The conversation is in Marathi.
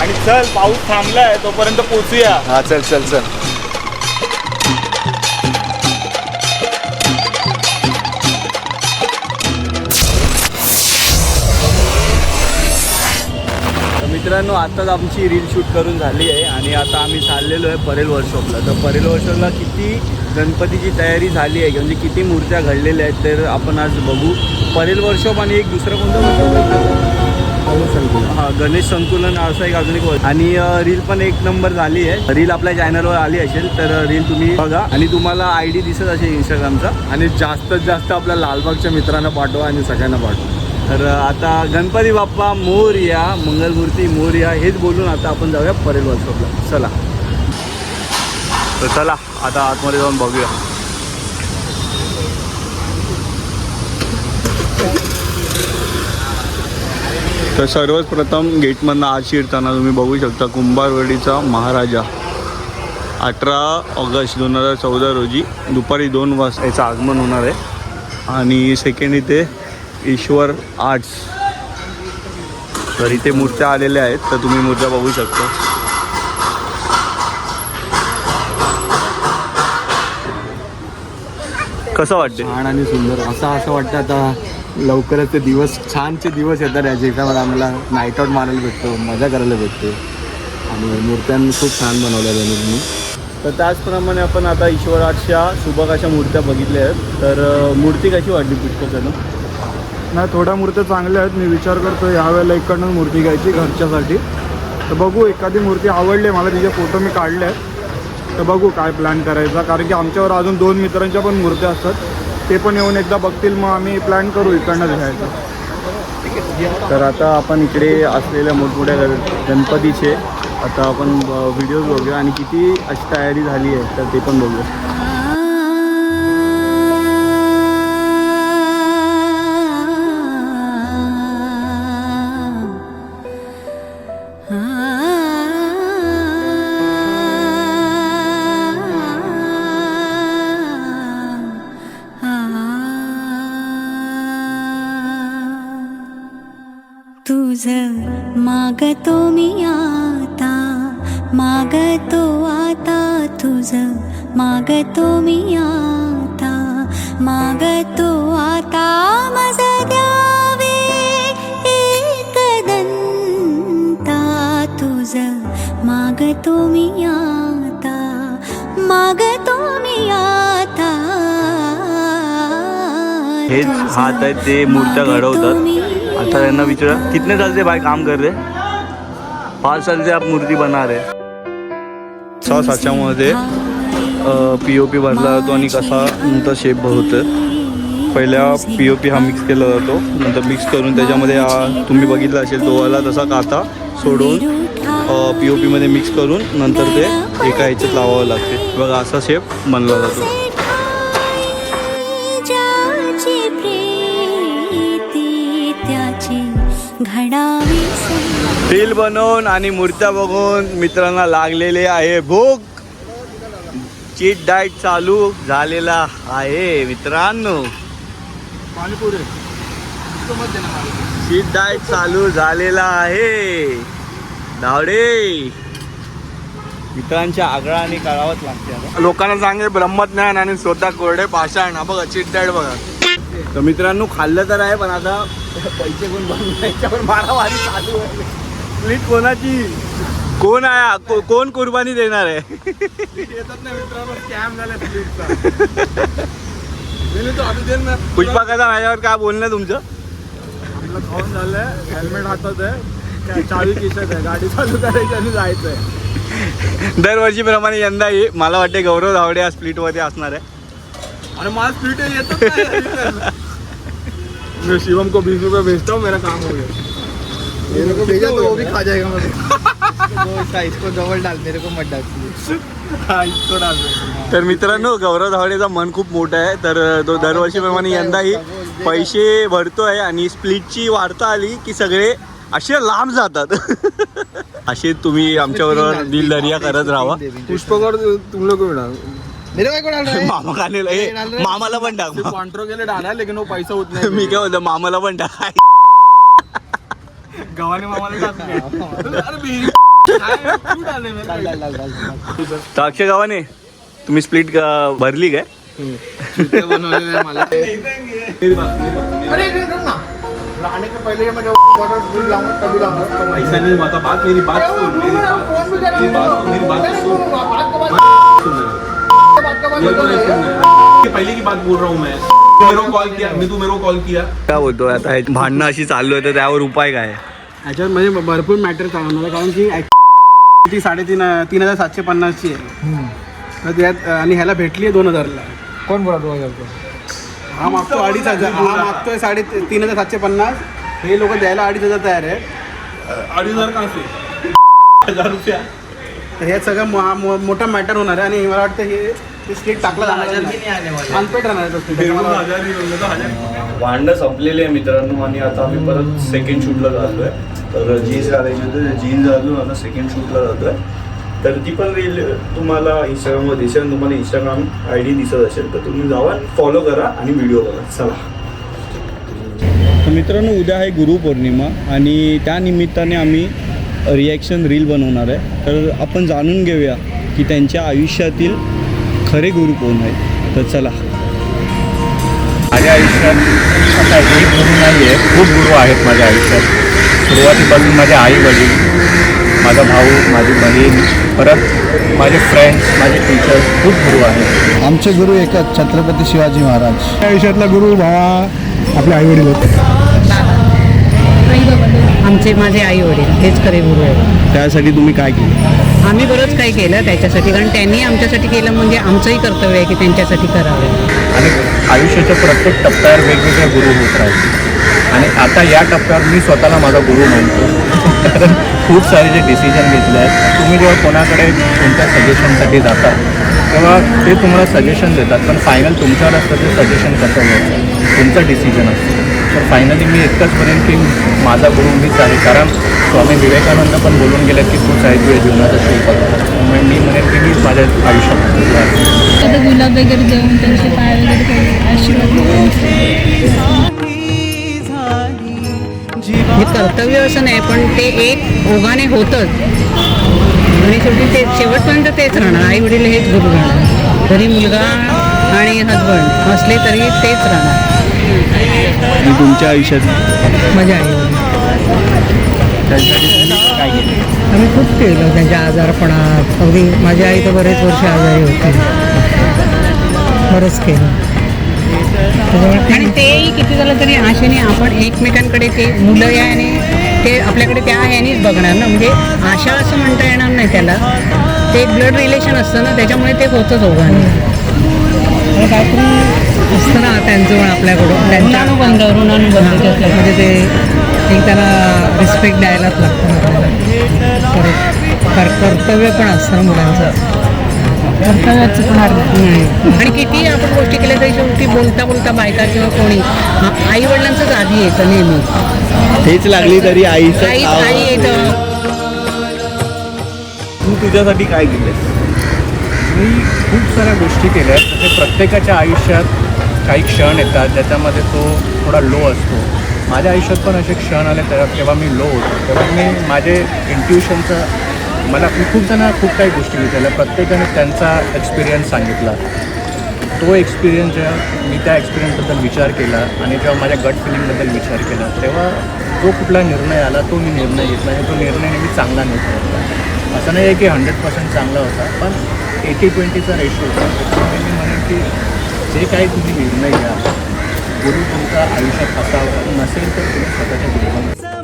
आणि चल पाऊस थांबलाय तोपर्यंत पोचूया. हा चल चल चल. तर मित्रांनो आताच आमची रील शूट करून झाली आहे आणि आता आम्ही चाललेलो आहे परेल वर्कशॉपला तर परेल वर्कशॉपला किती गणपतीची तयारी झाली आहे म्हणजे किती मूर्त्या घडलेल्या आहेत तर आपण आज बघू. परेल वर्कशॉप आणि एक दुसरं कोणतं वर्कशॉप हा गणेश संकुलन असं एक अजून एक आणि रील पण एक नंबर झाली आहे. रील आपल्या चॅनलवर आली असेल तर रील तुम्ही बघा. आणि तुम्हाला आय डी दिसत असेल इंस्टाग्रामचा आणि जास्तीत जास्त आपल्या लालबागच्या मित्रांना पाठवा आणि सगळ्यांना पाठवा. तर आता गणपती बाप्पा मोरया मंगलमूर्ती मोरया हेच बोलून आता आपण जाऊया परेल वर्कशॉपला चला. तर चला आता आतमध्ये जाऊन बघूया. तर सर्वप्रथम गेटमधनं आज शिरताना तुम्ही बघू शकता कुंभारवाडीचा महाराजा. अठरा ऑगस्ट दोन हजार चौदा रोजी दुपारी दोन वाजता याचं आगमन होणार आहे. आणि सेकंड इथे ईश्वर आर्ट्स तर इथे मूर्त्या आलेल्या आहेत तर तुम्ही मूर्त्या बघू शकता. कसं वाटते छान आणि सुंदर. असं असं वाटतं आता लवकरच ते दिवस छानचे दिवस येतात या ज्याच्यामध्ये आम्हाला नाईट आऊट मारायला भेटतो मजा करायला भेटते. आणि मूर्त्यांनी खूप छान बनवल्या त्यांनी. तर त्याचप्रमाणे आपण आता ईश्वराच्या आर्ट्सच्या मूर्त्या बघितल्या आहेत. तर मूर्ती कशी वाटली पुष्पकनं नाही थोड्या मूर्त्या चांगल्या आहेत. मी विचार करतो यावेळेला इकडनं मूर्ती घ्यायची घरच्यासाठी. तर बघू एखादी मूर्ती आवडली मला तिचे फोटो मी काढले आहेत. तर बघू काय प्लॅन करायचा. कारण की आमच्यावर अजून दोन मित्रांच्या पण मूर्त्या असतात. ते पण येऊन एकदा बघतील मग आम्ही प्लॅन करू इकडनं घ्यायचं. तर आता आपण इकडे असलेल्या मोठमोठ्या गण- गणपतीचे आता आपण व्हिडिओज बघूया आणि किती अशी तयारी झाली आहे तर ते पण बघूया. तुझ मागतो मी आता मागतो आता तुझ मागतो मी आता मागतो आता मज द्यावे एक दंता. तुझ मागतो मी आता मागतो मी आता. हेच हात आहेत ते मूर्त्या घडवतात. आता त्यांना विचारा कितने साल से भाई काम कर रहे? पाच साल से आप मूर्ती बना रहे। सहा साच्यामध्ये पी ओ पी भरला जातो आणि कसा नंतर शेप होतं पहिल्या पी ओ पी हा मिक्स केला जातो नंतर मिक्स करून त्याच्यामध्ये हा तुम्ही बघितला असेल तो वाला तसा काता सोडून। पी ओ पीमध्ये मिक्स करून नंतर ते एका ह्याच्यात लावावं लागते बघा असा शेप बनला जातो घडावी बनवून आणि मूर्त्या बघून मित्रांना लागलेले आहे भूक. चीट डाएट चालू झालेला आहे मित्रांनो. पाणीपुरी. चीट डाएट चालू झालेला आहे. धावडे. मित्रांच्या आगळाने काढावंच लागते आता. लोकांना सांगे ब्रह्मज्ञान आणि स्वतः कोरडे पाषाण. हा बघा चिट्टाड बघा. तर मित्रांनो खाल्लं तर आहे पण आता पैसे कोण बनवायच्यावर मारामारी चालू आहे. प्लीज कोणाची कोण आहे? हा? को- कोण कुर्बानी देणार आहे? येतात ना मित्रांनो स्कॅम झाला पुष्पा कसा माझ्यावर काय बोलणं तुमचं? आपलं खाऊन झालंय हेल्मेट हातात आहे काय चावी खिशात आहे गाडी चालू करायची आणि जायचं आहे दरवर्षीप्रमाणे यंदाही मला वाटते गौरव धावडे या स्प्लिटमध्ये असणार आहे. आणि मला स्पीड येत मैं शिवम को बीस रुपये भेजता हूँ मेरा काम हो गया। ये लोग भेजा तो वो भी खा जाएगा मुझे इसको डबल डाल मेरे को मत डाल। हाँ तर मित्रांनो गौरव धावडेचा मन खूप मोठा आहे. तर तो दरवर्षीप्रमाणे यंदाही पैसे भरतोय आणि स्प्लिटची वार्ता आली की सगळे असे लांब जातात. असे तुम्ही आमच्याबरोबर दिलदर्या करत राहा पुष्पकर तुम लोग मेरे को डाल रहा है। मामा खानेला मामाला पण टाक कॉन्ट्रो के लिए डाला है लेकिन वो पैसा उतना ही मी काय बोलतो मामाला पण टाक गव्हाने मामाला तर अक्षय गावाने तुम्ही स्प्लिट भरली काय? आने के पहले मैं वाटर बिल लाऊंगा तभी लाऊंगा ऐसा नहीं हुआ था बात मेरी बात सुन मेरी बात मेरी बात मेरी बात पहले की बात बोल रहा हूँ मैं। मेरे को कॉल किया मैं तू मेरे कॉल किया। काय बोलतोय आता हे भांडणं अशी चालू आहे तर त्यावर उपाय काय? आहे? ह्याच्यात म्हणजे भरपूर मॅटर चालवणार कारण की ती साडेतीन तीन हजार सातशे पन्नासची आहे. तर त्यात आणि ह्याला भेटली आहे दोन हजारला. कोण बोला दोन हजार हा मागतो अडीच हजार हा मागतोय साडे तीन हजार सातशे पन्नास. हे लोक द्यायला अडीच हजार तयार आहेत. अढ़ी हजार कहाँ से हजार रुपया. तर हे सगळं मो- हा मो- मोठा मॅटर होणार आहे आणि मला वाटतं हे स्टेट टाकला जाणार अनपेट राहणार आहे तो ही भांडणं संपलेली आहे मित्रांनो आणि आता आम्ही परत सेकंड शूटला जातो आहे तर जीन्स घालायची होती जीन्स घालून आता सेकंड शूटला जातो आहे तर ती पण रील तुम्हाला इंस्टाग्रामवर दिसेल तुम्हाला इंस्टाग्राम आय डी दिसत असेल तर तुम्ही जावा फॉलो करा आणि व्हिडिओ बघा. चला. तर मित्रांनो उद्या आहे गुरुपौर्णिमा आणि त्या निमित्ताने आम्ही रिॲक्शन रील बनवणार आहे. तर आपण जाणून घेऊया की त्यांच्या आयुष्यातील खरे गुरु कोण आहेत? तर चला. माझ्या आयुष्यात असा एक गुरु नाही आहे. खूप गुरु आहेत माझ्या आयुष्यात. सुरुवातीपासून माझे आई वडील माझा भाऊ माझी बहीण परत माझे फ्रेंड्स माझे टीचर्स खूप गुरु आहेत. आमचे गुरु एकच छत्रपती शिवाजी महाराज. आयुष्यातला गुरु भावा आपले आई वडील होते. आमचे माझे आई वडील हेच खरे गुरु आहेत. त्यासाठी तुम्ही काय केलं? आम्ही बरंच काही केलं त्याच्यासाठी कारण त्यांनी आमच्यासाठी केलं म्हणजे आमचंही कर्तव्य आहे की त्यांच्यासाठी करावं. आणि आयुष्याच्या प्रत्येक टप्प्यावर वेगवेगळे गुरु होत राहतील आणि आता या टप्प्यावर मी स्वतःला माझा गुरु मानतो कारण खूप सारे जे डिसिजन घेतले आहेत तुम्ही जेव्हा कोणाकडे कोणत्या सजेशनसाठी जाता तेव्हा ते तुम्हाला सजेशन देतात. पण फायनल तुमच्यावर असतं ते सजेशन कसं घ्यायचं तुमचं डिसिजन असतं. तर फायनली मी इतकंच म्हणेन की माझा गुरु मीच आहे कारण स्वामी विवेकानंद पण बोलून गेले की तूच आहे तुझ्या जीवनाचा शिल्प त्यामुळे मी म्हणेन की मीच माझ्या आयुष्यात गुलाब वगैरे देऊन त्यांचे पाय वगैरे करून आशीर्वाद हे कर्तव्य असं नाही पण ते एक ओघाने होतंच आणि शेवटी ते शेवटपर्यंत तेच राहणार. आई वडील हेच गुरु राहणार घरी मुलगा आणि हजबंड असले तरी तेच राहणार. आणि तुमच्या आयुष्यात काय केलं? आम्ही खूप केलं. त्यांच्या आजारपणात. अगदी माझी आई तर बरेच वर्ष आजारी होती. बरंच केलं. त्याच्यामुळे- आणि तेही किती झालं तरी आशेने आपण एकमेकांकडे ते मुलं या आणि ते आपल्याकडे त्या ह्यानीच बघणार ना. म्हणजे आशा असं म्हणता येणार नाही त्याला. ते ब्लड रिलेशन असतं ना त्याच्यामुळे ते होतंच ओघाने आणि काहीतरी असतं ना त्यांचं पण आपल्याकडून त्यांच्या ऋणानुबंध ऋणानुबंध म्हणजे ते एक त्यांना रिस्पेक्ट द्यायलाच लागतं आपल्याला. कर कर्तव्य पण असतं ना मुलांचं. कर्तव्याचं पण अर्थ. हम्म. आणि किती आपण गोष्टी केल्या तरी शेवटी बोलता बोलता बायका किंवा कोणी आई वडिलांचंच आधी येतं नेहमी. हेच लागली तरी आईचं आई नाव- आई येतं. तू तुझ्यासाठी काय केलं मी खूप साऱ्या गोष्टी केल्या आहेत म्हणजे प्रत्येकाच्या आयुष्यात काही क्षण येतात ज्याच्यामध्ये तो थोडा लो असतो. माझ्या आयुष्यात पण असे क्षण आले तेव्हा तेव्हा मी लो होतो. तेव्हा मी माझे इंट्युशनचं मला खूप जण खूप काही गोष्टी विचारल्या. प्रत्येकाने त्यांचा एक्सपिरियन्स सांगितला. तो एक्सपिरियन्स जेव्हा मी त्या एक्सपिरियन्सबद्दल विचार केला आणि जेव्हा माझ्या गट फिलिंगबद्दल विचार केला तेव्हा जो कुठला निर्णय आला तो मी निर्णय घेतला आणि तो निर्णय नेहमी चांगला निर्णय होता. असं नाही आहे की हंड्रेड पर्सेंट चांगला होता पण एटी ट्वेंटीचा रेशो होता. त्याच्यामुळे मी म्हणेन की जे काही तुम्ही निर्णय घ्या गुरु तुमचा आयुष्यात असावा. नसेल तर तुम्ही स्वतःच्या गुरुला